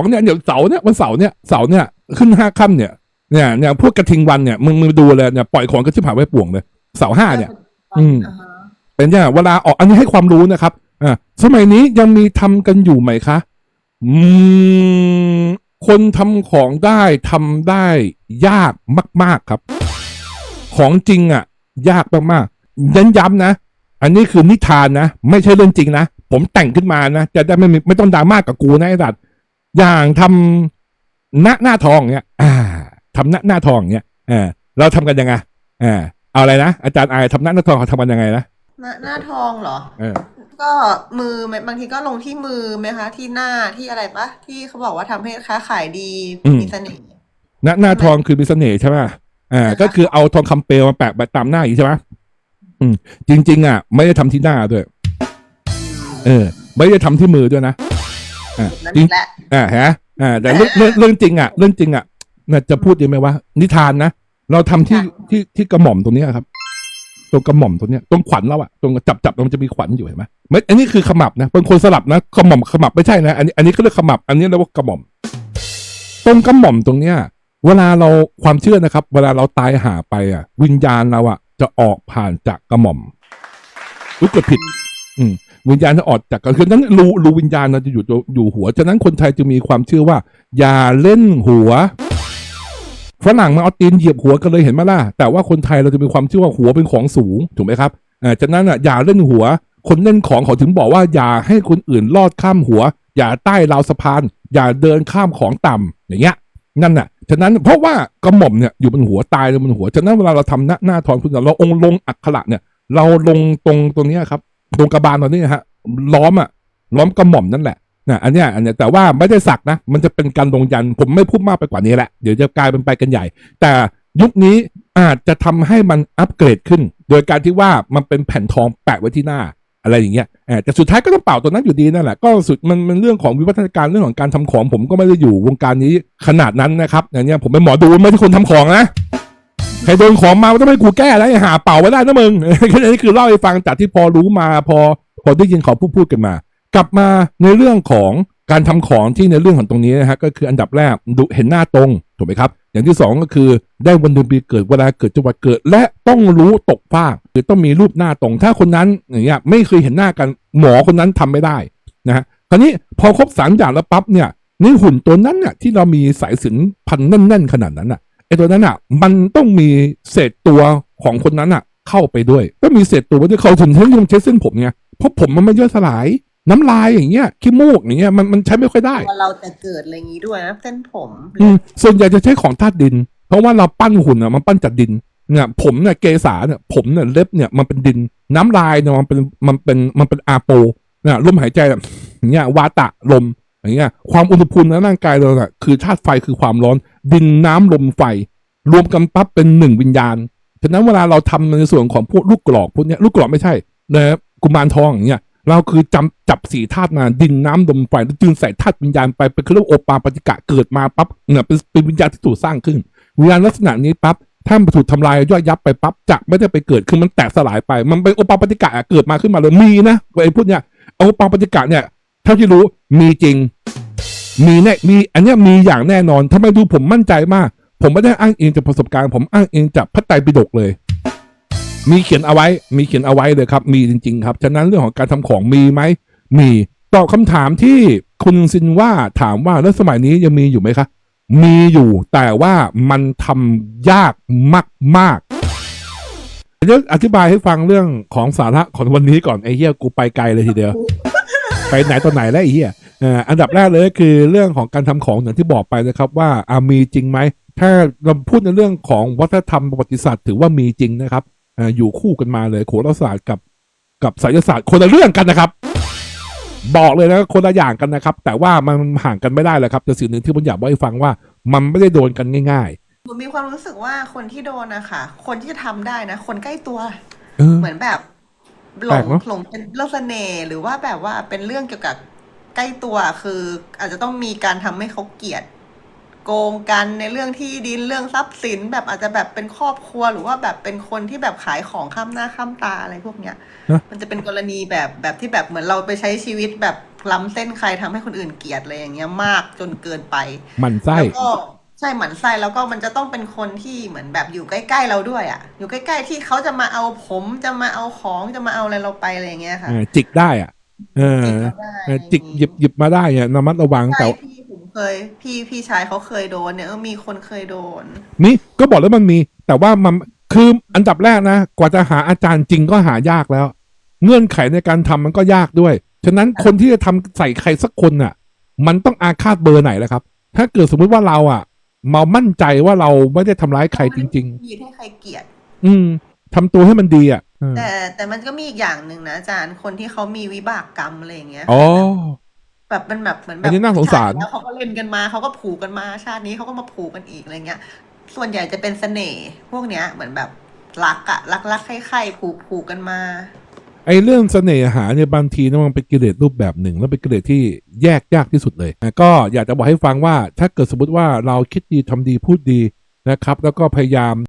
ของเนี่ยเดี๋ยวเสาร์เนี่ยวันเสาร์เนี่ยเสาร์เนี่ยขึ้นห้าค่ำเนี่ยเนี่ยเนี่ยพวกกระทิงวันเนี่ยมึงมึงดูเลยเนี่ยปล่อยของก็ชิบหายไว้ป่วงเลยเสาร์ห้าเนี่ย อืมาฮะเป็นอย่างเวลาออกอันนี้ให้ความรู้นะครับอ่าสมัยนี้ยังมีทำกันอยู่ไหมคะ อืม คนทำของได้ทำได้ยากมาก ๆครับ ของจริงอะ ยากมากๆย้ำย้ำนะอันนี้คือนิทานนะ ไม่ใช่เรื่องจริงนะ ผมแต่งขึ้นมานะจะได้ไม่มีไม่ต้องดราม่ากกับกูนะไอ้สัตว์ อย่างทำหน้าหน้าทองเนี่ยอ่าทำหน้าหน้าทองเนี่ยอ่าเราทำกันยังไงอ่าเอาอะไรนะอาจารย์อายทำหน้าหน้าทองเขาทำกันยังไงนะหน้าหน้าทองเหรอเออก็มือไหมบางทีก็ลงที่มือไหมคะ ที่หน้าที่อะไรปะที่เขาบอกว่าทำให้ค้าขายดีอืมมีเสน่ห์หน้าหน้าทองคือมีเสน่ห์ใช่ไหมอ่าใช่ค่ะก็คือเอาทองคำเปลวมาแปะไปตามหน้าอย่างนี้ใช่ไหมอืม จริง ๆ อะ ไม่ได้ทำที่หน้าด้วย เออ ไม่ได้ทำที่มือด้วยนะอ่านั่นจริงแหละ อ่าฮะอ่าแต่เรื่องเรื่องเรื่องจริงอะ เรื่องจริงอะน่าจะพูดยังไงว่า นิทานนะเราทำที่ที่ที่กระหม่อมตรงเนี้ยครับตรงกระหม่อมตรงเนี้ยตรงขวัญเราอะตรงจับจับมันจะมีขวัญอยู่เห็นไหมไม่อันนี้คือขมับนะเป็นคนสลับนะขม่อมขมับไม่ใช่นะอันนี้อันนี้เขาเรียกขมับ อันนี้เรียกว่ากระหม่อม ตรงกระหม่อมตรงเนี้ย เวลาเราความเชื่อนะครับ เวลาเราตายหาไปอะ วิญญาณเราอะ จะออกผ่านจากกระหม่อมรู้เกิดผิด อืม วิญญาณจะออกจากกระคือนั้นรูรูวิญญาณเราจะอยู่อยู่หัวฉะนั้นคนไทยจะมีความเชื่อว่า อย่าเล่นหัวฝรั่งมาเอาตีนเหยียบหัวกันเลยเห็นไหมล่ะแต่ว่าคนไทยเราจะมีความเชื่อว่าหัวเป็นของสูงถูกไหมครับอ่าฉะนั้นอะอย่าเล่นหัว คนเล่นของเขาถึงบอกว่า อย่าให้คนอื่นลอดข้ามหัว อย่าใต้ราวสะพาน อย่าเดินข้ามของต่ำอย่างเงี้ยนั่นน่ะ ฉะนั้นเพราะว่ากระหม่อมเนี่ยอยู่บนหัวตายเลยบนหัว ฉะนั้นเวลาเราทำหน้าหน้าทองคุณเราองค์ลงอักขระเนี่ย เราลงตรงตรงนี้ครับ ตรงกระบาลตรงนี้ฮะล้อมอะล้อมกระหม่อมนั่นแหละนะอันเนี้ยอันเนี้ยแต่ว่าไม่ได้สักนะ มันจะเป็นการลงยันผมไม่พูดมากไปกว่านี้แหละ เดี๋ยวจะกลายเป็นไปกันใหญ่ แต่ยุคนี้อาจจะทำให้มันอัปเกรดขึ้น โดยการที่ว่ามันเป็นแผ่นทองแปะไว้ที่หน้าอะไรอย่างเงี้ยแต่สุดท้ายก็ต้องเป่าตัวนั้นอยู่ดีนั่นแหละ ก็สุดมันมันเรื่องของวิวัฒนาการเรื่องของการทำของ ผมก็ไม่ได้อยู่วงการนี้ขนาดนั้นนะครับอย่างเนี้ยผมเป็นหมอดูไม่ใช่คนทำของนะ ใครโดนของมาต้องให้กูแก้แล้วไอ้หาเป่าไว้ได้นะมึงแค่นี้คือเล่าให้ฟังจากที่พอรู้มาพอพอได้ยินเขาพูดพูดกันมา กลับมาในเรื่องของการทำของที่ในเรื่องของตรงนี้นะฮะก็คืออันดับแรกดูเห็นหน้าตรงถูกไหมครับ อย่างที่สองก็คือได้วันเดือนปีเกิดเวลาเกิดจังหวัดเกิด และต้องรู้ตกฟากคือต้องมีรูปหน้าตรง ถ้าคนนั้นอย่างเงี้ยไม่เคยเห็นหน้ากันหมอคนนั้นทำไม่ได้นะฮะคราวนี้พอครบสามอย่างแล้วปั๊บเนี่ยในหุ่นตัวนั้นน่ะที่เรามีสายสินพันแน่น ๆ ขนาดนั้นน่ะ ไอ้ตัวนั้นอะ มันต้องมีเศษตัวของคนนั้นอะ เข้าไปด้วย ก็มีเศษตัวไว้ด้วยเขาถึงใช้ยังใช้เส้นผมไงเพราะผมมันไม่ย่อยสลาย น้ำลายอย่างเงี้ยขี้มูกอย่างเงี้ยมันมันใช้ไม่ค่อยได้ ตัวเราจะเกิดอะไรอย่างงี้ด้วยนะเส้นผมอืมส่วนใหญ่จะใช้ของธาตุดิน เพราะว่าเราปั้นหุ่นอะมันปั้นจากดินเนี่ยผมเนี่ยเกษาเนี่ยผมเนี่ยเล็บเนี่ยมันเป็นดิน น้ำลายเนี่ยมันเป็นมันเป็นมันเป็นอาโปเนี่ยลมหายใจแบบอย่างเงี้ยวาตะลมอย่างเงี้ยความอุณหภูมิในร่างกายเราอะคือธาตุไฟคือความร้อน ดินน้ำลมไฟ รวมกันปั๊บเป็นหนึ่งวิญญาณฉะนั้นเวลาเราทำในส่วนของพวกลูกกรอกพวกนี้ลูกกรอกไม่ใช่นะกุมารทองอย่างเงี้ยเราคือจำจับสี่ธาตุมาดินน้ำลมไฟแล้วจึงใส่ธาตุวิญญาณไปเป็นเขาเรียกว่าโอปาปฏิกะเกิดมาปั๊บเนี่ยเป็นเป็นวิญญาณที่ถูกสร้างขึ้น วิญญาณลักษณะนี้ปั๊บถ้ามันถูกทำลายย่อยยับไปปั๊บจะไม่ได้ไปเกิดคือมันแตกสลายไป มันเป็นโอปาปฏิกะอะเกิดมาขึ้นมาเลยมีนะไอ้พวกเนี้ยโอปาปฏิกะเนี่ยเท่าที่รู้มีจริง มีแน่มีอันนี้มีอย่างแน่นอนทำไมดูผมมั่นใจมาก ผมไม่ได้อ้างอิงจากประสบการณ์ ผมอ้างอิงจากพระไตรปิฎกเลย มีเขียนเอาไว้ มีเขียนเอาไว้เลยครับ มีจริง ๆ ครับ ฉะนั้นเรื่องของการทำของมีไหม มีตอบคำถามที่คุณซินว่าถามว่าแล้วสมัยนี้ยังมีอยู่ไหมคะ มีอยู่ แต่ว่ามันทำยากมากๆเดี๋ยวอธิบายให้ฟังเรื่องของสาระของวันนี้ก่อนไอ้เหี้ยกูไปไกลเลยทีเดียว ไปไหนตอนไหนแล้วไอ้เหี้ย อ่ออันดับแรกเลยก็คือเรื่องของการทำของอย่างที่บอกไปนะครับ ว่าอามีจริงไหม ถ้าเราพูดในเรื่องของวัฒนธรรมประวัติศาสตร์ถือว่ามีจริงนะครับเอ่ออยู่คู่กันมาเลยโหราศาสตร์กับกับไสยศาสตร์คนละเรื่องกันนะครับ บอกเลยนะคนละอย่างกันนะครับ แต่ว่ามันห่างกันไม่ได้แหละครับแต่สิ่งหนึ่งที่ผมอยากบอกให้ฟังว่า มันไม่ได้โดนกันง่ายหนูมีความรู้สึกว่าคนที่โดนนะคะคนที่จะทำได้นะ คนใกล้ตัวๆเออเหมือนแบบหลแปลงกเนอะหลงเป็นเรื่องเสน่ห์หรือว่าแบบว่าเป็นเรื่องเกี่ยวกับ ใกล้ตัวคืออาจจะต้องมีการทำให้เขาเกลียด โกงกันในเรื่องที่ดินเรื่องทรัพย์สิน แบบอาจจะแบบเป็นครอบครัวหรือว่าแบบเป็นคนที่แบบขายของข้ามหน้าข้ามตาอะไรพวกเนี้ยนะมันจะเป็นกรณีแบบแบบที่แบบเหมือนเราไปใช้ชีวิตแบบล้ำเส้นใครทำให้คนอื่นเกลียดอะไรอย่างเงี้ยมากจนเกินไปหมันไส้แล้วก็ใช่หมันไส้แล้วก็มันจะต้องเป็นคนที่เหมือนแบบอยู่ใกล้ๆเราด้วยอะ อยู่ใกล้ๆที่เขาจะมาเอาผมจะมาเอาของจะมาเอาอะไรเราไปอะไรอย่างเงี้ยค่ะเออจิกได้อะเออจิก เราได้เออจิกหยิบหยิบมาได้เนี่ยระมัดระวังแต่ใช่พี่ผมเคย พี่พี่ชายเขาเคยโดนเนี่ยเออมีคนเคยโดนมีก็บอกแล้วมันมี แต่ว่ามันคืออันดับแรกนะกว่าจะหาอาจารย์จริงก็หายากแล้ว เงื่อนไขในการทำมันก็ยากด้วย ฉะนั้นคนที่จะทำใส่ใครสักคนน่ะ มันต้องอาฆาตเบอร์ไหนแหละครับ ถ้าเกิดสมมุติว่าเราอะมามั่นใจว่าเราไม่ได้ทำร้ายใครจริงมีให้ใครเกลียดๆอืมทำตัวให้มันดีอะเออแต่แต่มันก็มีอีกอย่างหนึ่งนะอาจารย์คนที่เขามีวิบากกรรมอะไรอย่างเงี้ยอ๋อแบบมันแบบเหมือนแบอันบนี้น่าสงสารชติแล้วเขาก็เล่นกันมาเขาก็ผูกกันมาชาตินี้เขาก็มาผูกกันอีกอะไรเงี้ย ส่วนใหญ่จะเป็นเสน่ห์พวกเนี้ย เหมือนแบบรักอะรักรักใคร่ๆผูกผูกกันมา ไอ้เรื่องเสน่หาเนี่ยบางทีนะมันเป็นกิเลสรูปแบบหนึ่ง แล้วเป็นกิเลสที่แยกยากที่สุดเลยนะก็อยากจะบอกให้ฟังว่าถ้าเกิดสมมติว่าเราคิดดีทำดีพูดดีนะครับ แล้วก็พยายาม